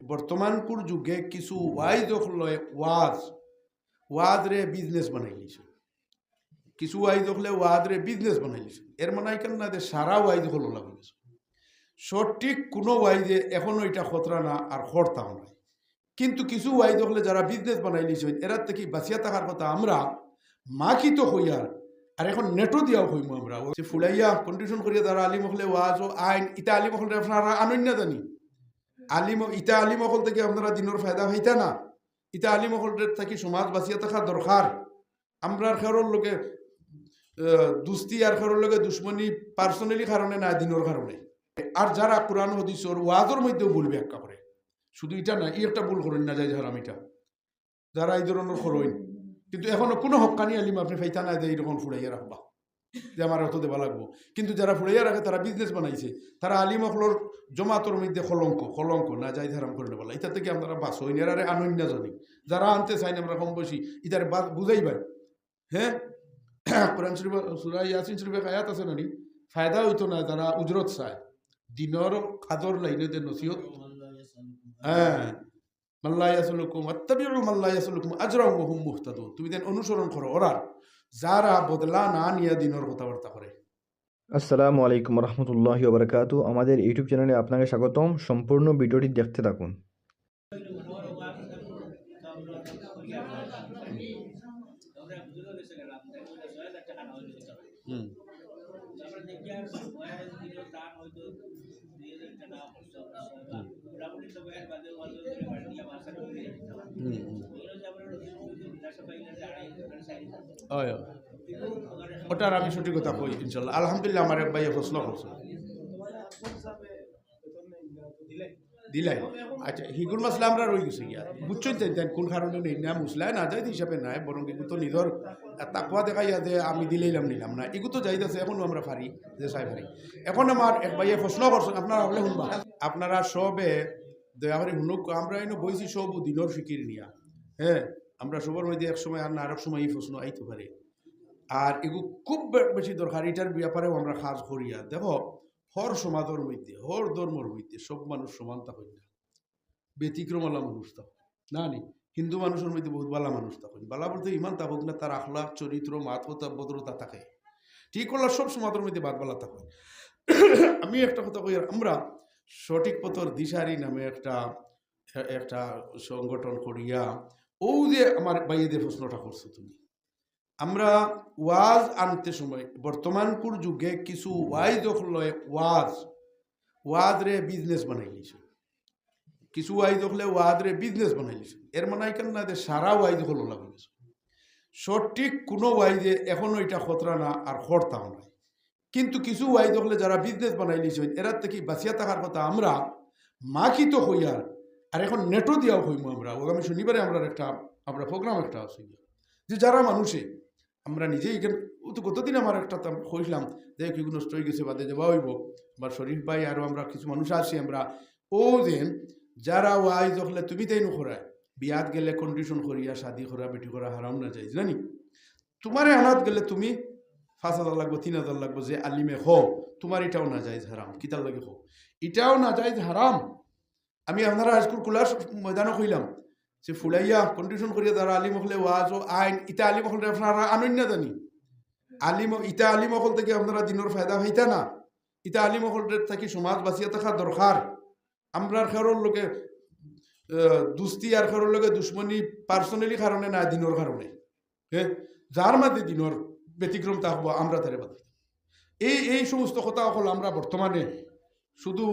বর্তমানকুর যুগে কিছু ওয়াইজ লয় ওয়াজ ওয়াজ রে বিজনেস বানাই লিছে কিছু ওয়াইজ হলে ওয়াজ রে বিজনেস বানাই লিছে এর মানে কেন না যে সারা ওয়াইজ হলো লাগে গেছে সঠিক কোনো ওয়াইজে এখনও এটা খতরা না, আর খরতাম নাই। কিন্তু কিছু ওয়াইজ হলে যারা বিজনেস বানাই লিছে এরার থেকে বাঁচিয়া থাকার কথা আমরা মাখিত হইয়ার আর এখন নেটও দিয়াও হইমু আমরা। ফুলাইয়া কন্ডিশন করিয়া তারা আলিম হলে ওয়াজ ও আইন ইটা আলিম হলে আপনারা আনন্য জানি। আলিম ইটা আলিম হল থেকে আপনারা দিনের ফায়দা হইতা না। ইটা আলিম হলের থেকে সমাজ বাঁচিয়া থাকা দরকার আমরা খেরোর লোকে দুস্তি আর খেরোর লোকে দুশ্মনী পার্সোনালি কারণে না দিনের কারণে আর যারা কোরআন হদিসর ওয়াজের মধ্যেও ভুল ব্যাখ্যা করে শুধু এটা না ই একটা ভুল করেন না যাই ধরাম এটা যারা এই ধরনের করইন কিন্তু এখনও কোনো হকানি আলিম আপনি ফাইতা না যে এইরকম ফুড়াইয়া রাখবা যে আমার অত দেওয়া লাগবো। কিন্তু যারা ফুড়াইয়া রাখে, তারা বিজনেস বানাইছে। তারা আলিম অকলর জমাতর মধ্যে কলঙ্ক কলঙ্ক না যাই ধারাম করে নেবলা এটা থেকে আপনারা বাস হইন এরারে আনন্য জানি যারা আনতে চাইন আমরা কম বসি ইতার বুঝাই ভাই। হ্যাঁ? কোরআন শরীফ, সুরা ইয়াসিন শরীফে আয়াত আছে নানি ফায়দা হইতো না যারা উজরত চায়। দিনর খাদর লাইনে যে নসিহত। হ্যাঁ। মাল্লা ইয়াসুলুকুম আত্তাবিউ মাল্লা ইয়াসুলুকুম আজরাও ওয়া হুম মুহতাদুন। তুমি দেন অনুসরণ করো ওরার যারা বদলা না নিয়ে দিনের কথাবার্তা করে। আসসালামু আলাইকুম রহমতুল্লাহি ওবরাকাতু। আমাদের ইউটিউব চ্যানেলে আপনাকে স্বাগতম। সম্পূর্ণ ভিডিওটি দেখতে থাকুন। হুম। ওটার আমি সঠিক কথা কই, ইনশাল্লাহ। আলহামদুলিল্লাহ, আমার এক ভাইয়া প্রশ্ন করছে। দিলাই। আচ্ছা হিগুল মাসলা আমরা রয়ে গেছি গিয়া। বুঝছেন তাই কোন কারণে নেই, না মুসলায় না যাই হিসাবে নাই, বরং এগু তো নিজের তাকুয়া দেখাইয়া যে আমি দিলেইলাম, নিলাম না। এগু তো যাই যাইতেছে, এখনও আমরা পারি যে চাই পারি এখন আমার এক ভাইয়া প্রশ্ন করছেন আপনারা হলে শুনবা। আপনারা সবে, দয়া করে শুনুক, আমরা এনে বইছি সব দিনের ফিকির নিয়া। হ্যাঁ? আমরা সবার মধ্যে এক সময় আর না, আরেক সময় এই প্রশ্ন আইতে পারে। আর এগু খুব বেশি দরকার, এটার ব্যাপারেও আমরা কাজ করিয়া দেখো, হর সমাজের মধ্যে হর ধর্মর মধ্যে সব মানুষ সমান থাকেন না ব্যতিক্রমওয়ালা মানুষ থাক না নি? হিন্দু মানুষের মধ্যে বহুত বালা মানুষ থাকেন বালা বলতে ইমান থাকুক না, তার আখলাখ, চরিত্র মাতকতা ভদ্রতা থাকে। ঠিক করলে সব সমাজের মধ্যে বাদ বালা থাকে আমি একটা কথা কই, আমরা সঠিক পথর দিশারি নামে একটা একটা সংগঠন করিয়া ও যে আমার বাইয়েদের প্রশ্নটা করছ তুমি। আমরা ওয়াজ আনতে সময় বর্তমানকুর যুগে কিছু ওয়াইজ লয় ওয়াজ ওয়াজ রে বিজনেস বানাই লিছে। কিছু ওয়াইজ হলে ওয়াজ রে বিজনেস বানাই লিছে। এর মানে কেন না সারা ওয়াইজ হলো লাগে সঠিক কোনো ওয়াইজে এখনও এটা খতরা না আর খরতাম নাই কিন্তু কিছু ওয়াইজ হলে যারা বিজনেস বানাই লিছে এরা থেকে বাঁচিয়া থাকার কথা আমরা মাখিত হইয়ার আর এখন নেটও দিয়াও হইমু আমরা। আগামী শনিবারে আমরা একটা, আমরা প্রোগ্রাম একটা আছে যে যারা মানুষে, আমরা নিজেই এখানে তো কতদিন আমার একটা তাম কইলাম, যে কি নষ্ট হয়ে গেছে, বাদে যাওয়া হইব। আমার শরীফ ভাই আরও আমরা কিছু মানুষ আছি, আমরা, ও যে যারা ওয়াই হলে তুমি তাই নকরায় বিয়াত গেলে কন্ডিশন করিয়া, শাদি করা, বেটি করা হারাম না যাই জানি? তোমারে আনাত গেলে তুমি পাঁচ হাজার লাগবো, তিন হাজার লাগবো, যে আলিমে হো তোমার এটাও না যাইজ হারাম, কিতার লাগে হো এটাও না যাইজ হারাম আমি আপনারা হাইস্কুল খোলার ময়দানও কইলাম যে ফুলাইয়া কন্ডিশন করিয়া তারা আলিম হলে ওয়াজ ও আইন, ইটা আলিম হলে আপনারা আনন্য জানি। আলিম, ইটা আলিম হল থেকে আপনারা দিনের ফায়দা হইতা না। ইটা আলিম থেকে সমাজ বাঁচিয়া থাকা দরকার আমরা খেরোর লোকে দুস্তি আর খেরোর লোকে দুশ্মনী পার্সোনালি কারণে না দিনের কারণে হ্যাঁ যার মাঝে দিনের ব্যতিক্রম থাকব আমরা তারে বাদ এই এই সমস্ত কথা হল আমরা বর্তমানে শুধু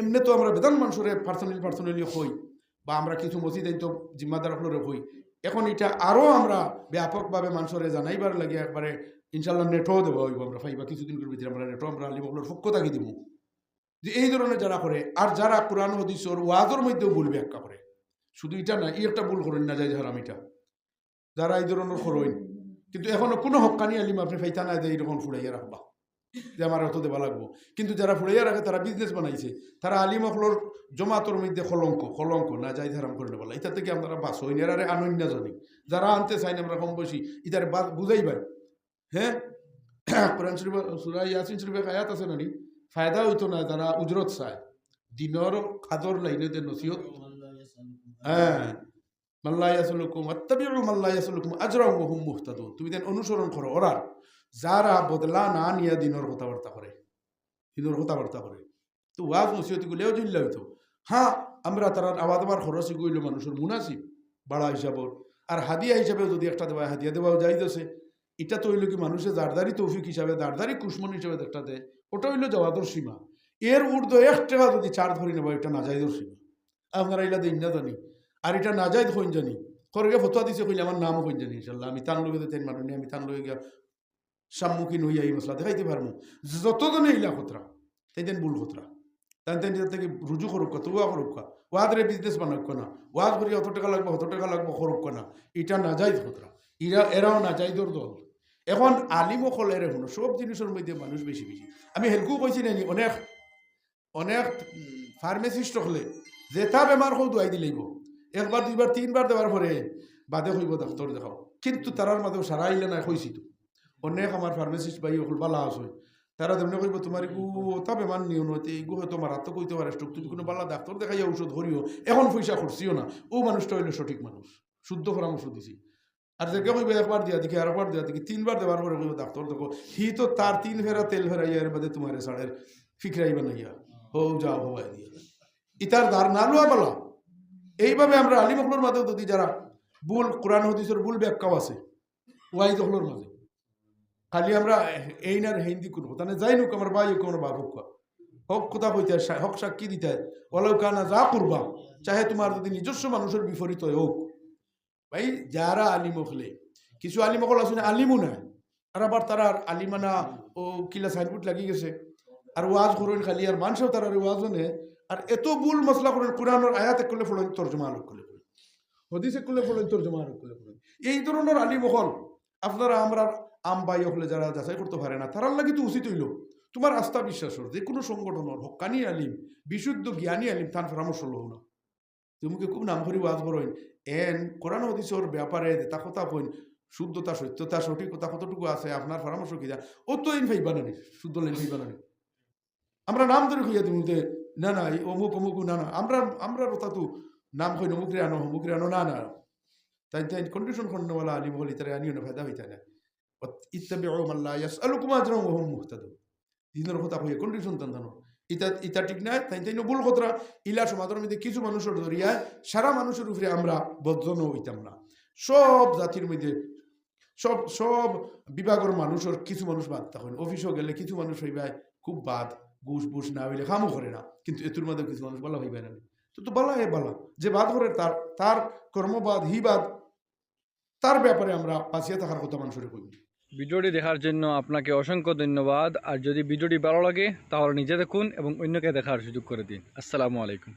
এমনি তো আমরা বেদান মানুষরে পার্সোনালি পার্সোনালি হই, বা আমরা কিছু মসজিদ তো জিম্মাদার হলরে হই। এখন এটা আরও আমরা ব্যাপকভাবে মানুষরে জানাইবার লাগে, একবারে ইনশাল্লাহ নেটও দেবো হইব আমরা ফাইবা কিছুদিনের ভিতরে আমরা নেটও আমরা আলিমগুলোর পক্ষ থাকি দিব যে এই ধরনের যারা করে, আর যারা কোরআন হদিসর ওয়াজের মধ্যেও ভুল ব্যাখ্যা করে, শুধু এটা না, এই একটা ভুল করেন না যাই ধরাম এটা। যারা এই ধরনের করইন কিন্তু এখনও কোনো হকানি আলিম আপনি ফাইতা না যে এইরকম ফুড়াইয়া রাখবা। যে আমার অত দেওয়া লাগবো। কিন্তু যারা ফুড়াইয়া রাখে, তারা বিজনেস বানাইছে। তারা আলিম অকলর জমাতর মধ্যে কলঙ্ক কলঙ্ক না যাই ধারাম করে নেবলা এটা থেকে আপনারা বাস হইন এরারে আনন্য জানি যারা আনতে চাইন আমরা কম বসি। ইতার বুঝাই ভাই। হ্যাঁ? কোরআন শরীফ, সুরা ইয়াসিন শরীফে আয়াত আছে নানি ফায়দা হইতো না যারা উজরত চায়। দিনের খাদর লাইনে যে নসিহত। হ্যাঁ। মাল্লা ইয়াসলুকুম আত্তাবিউ মাল্লা ইয়াসলুকুম আজরাও ওয়া হুম মুহতাদুন। তুমি দেন অনুসরণ করো, ওরার। যারা বদলা না নিয়া দিনের কথাবার্তা করে দিনের কথাবার্তা করে তো ওয়াজ নসিহত গুলেও জুল্লা হইতো হ্যাঁ আমরা তারা আবাদ আবার খরচি গইল মানুষের মুনাসিব বাড়া হিসাবর আর হাদিয়া হিসাবে যদি একটা দেওয়া হাদিয়া দেওয়াও যাইতেছে এটা তো হইল কি মানুষের দারদারি তৌফিক হিসাবে দারদারি কুসমন হিসাবে একটা দেয় ওটা হইল জওয়াদর সীমা। এর ঊর্ধ্ব এক টাকা যদি চার ধরি নেব এটা না যাইদর সীমা। আপনারা এলা দিন না জানি আর এটা না যাই হইন জানি। করগে ফতোয়া দিছে কইলে, আমার নামও হইন জানি ইনশাল্লাহ। আমি তান লগে তেন মানুষ আমি তান লগে গিয়া সম্মুখীন হইয়া এই মশলা দেখাইতে পারব। যতজনে ইলা খতরা, তাই দেন ভুল খতরা। তাই তাই থেকে রুজু করুক তুয়া করুক ওয়াদরে বিজনেস বানাক না। ওয়াজ করি অত টাকা লাগবে, অত টাকা লাগবে, করুক না। এটা না যাই খতরা। ইরা এরাও না যাই দল। এখন আলিম অকলের এখন সব জিনিসের মধ্যে মানুষ বেশি বেশি। আমি হেলকু কইছি নানি অনেক অনেক ফার্মেসিস্ট হলে যেটা বেমার হোক দুয়াই দিলেইব। একবার, দুইবার, তিনবার দেওয়ার পরে বাদে হইব ডাক্তর দেখাও। কিন্তু তারার মাঝেও সারা আইলে না কইছি তো। অনেক আমার ফার্মেসিস্ট ভাই হল বালা আছে। তারা তেমনি কইব তোমার ইগু তা বেমার নিও নতে ইগু হয়তো আমার হাত কইতে পারে স্ট্রোক তুমি কোনো বালা ডাক্তর দেখাইয়া ঔষধ ধরিও এখন পয়সা করছিও না। ও মানুষটা হইল সঠিক মানুষ শুদ্ধ পরামর্শ দিছি। আর কেউ কইবে একবার দিয়া দেখি আরেকবার দিয়া দেখি তিনবার দেওয়ার পরে কইব ডাক্তর দেখো হি তো তার তিন ফেরা তেল ফেরাইয়া এর বাদে তোমার সাড়ের ফিকরাই বানাইয়া। হো, যাও হওয়াই দিয়া। ইতার ধার না লোয়া বলা। এইভাবে আমরা আলিমকলোর মাঝে যদি যারা ভুল কোরআন হদিসের ভুল ব্যাখ্যাও আছে। ওয়াই দখলোর মাঝে খালি আমরা এই না হিন্দি করব। তাহলে যাই নোক, আমার বাই হোক আমার বাপ হোক হক কথা কইতে হক সাক্ষী দিতে ওলাও কানা যা করবা, চাহে তোমার যদি নিজস্ব মানুষের বিপরীত হোক। ভাই, যারা আলিম হলে কিছু আলিম হল আসলে আলিমও নাই। আর আবার তারা আলিমানা ও কিলা সাইনবোর্ড লাগি গেছে। আর ওয়াজ করেন খালি, আর মানুষও তারা ওয়াজ নে আর এত ভুল মশলা করেন, কোরআনের আয়াত করলে ফলেন, তর্জমা আলোক করলে হদিসে করলে ফলেন, তর্জমা আলোক করলে এই ধরনের আলিম হল আপনারা, আমরা আম বাই হলে যারা যাচাই করতে পারে না, তারার লাগি তো উচিত হইল। তোমার আস্থা বিশ্বাসর, যে কোনো সংগঠনের হকানি আলিম, বিশুদ্ধ জ্ঞানী আলিম, তার পরামর্শ লও না। তুমিকে খুব নাম করি ওয়াজ করেন এন, কোরআন হদিসর ব্যাপারে তা কথা কইন, শুদ্ধতা, সত্যতা সঠিকতা কতটুকু আছে, আপনার পরামর্শ কি যা? ও তো ইন ফাইবা না শুদ্ধ লাইন ফাইবা না আমরা নাম ধরে খুঁজে তুমি যে, না না অমুক অমুক, না না, আমরা আমরা কথা তো নাম কই অমুক রে আনো অমুক রে আনো, না না। তাই তাই কন্ডিশন খন্ডওয়ালা আলিম বলি তারা আনিও না, ফায়দা হইতা না। ইত্তাবিউ মান লা ইয়াসআলুকুম আজরান ওয়া হুম মুহতাদুন দিনের কথা কইয়া কন্ডিশন তান জানো ইতা ইতা ঠিক নাই তাই তাই ভুল কথা ইলা সমাজের মধ্যে কিছু মানুষের ধরিয়া সারা মানুষের উপরে আমরা বদ্ধন হইতাম না সব জাতির মধ্যে সব সব বিভাগের মানুষের কিছু মানুষ বাদ তখন অফিসও গেলে কিছু মানুষ হইবা খুব বাদ ঘুষ বুস না হইলে কামও করে না কিন্তু এতুর মধ্যে কিছু মানুষ বলা হইবে না তো তো বলা হে বলা যে বাদ করে তার তার কর্মবাদ হি বাদ তার ব্যাপারে আমরা বাঁচিয়ে থাকার কথা মানুষের কইব ভিডিওটি দেখার জন্য আপনাকে অসংখ্য ধন্যবাদ। আর যদি ভিডিওটি ভালো লাগে, তাহলে নিজে দেখুন এবং অন্যকে দেখার সুযোগ করে দিন। আসসালামু আলাইকুম।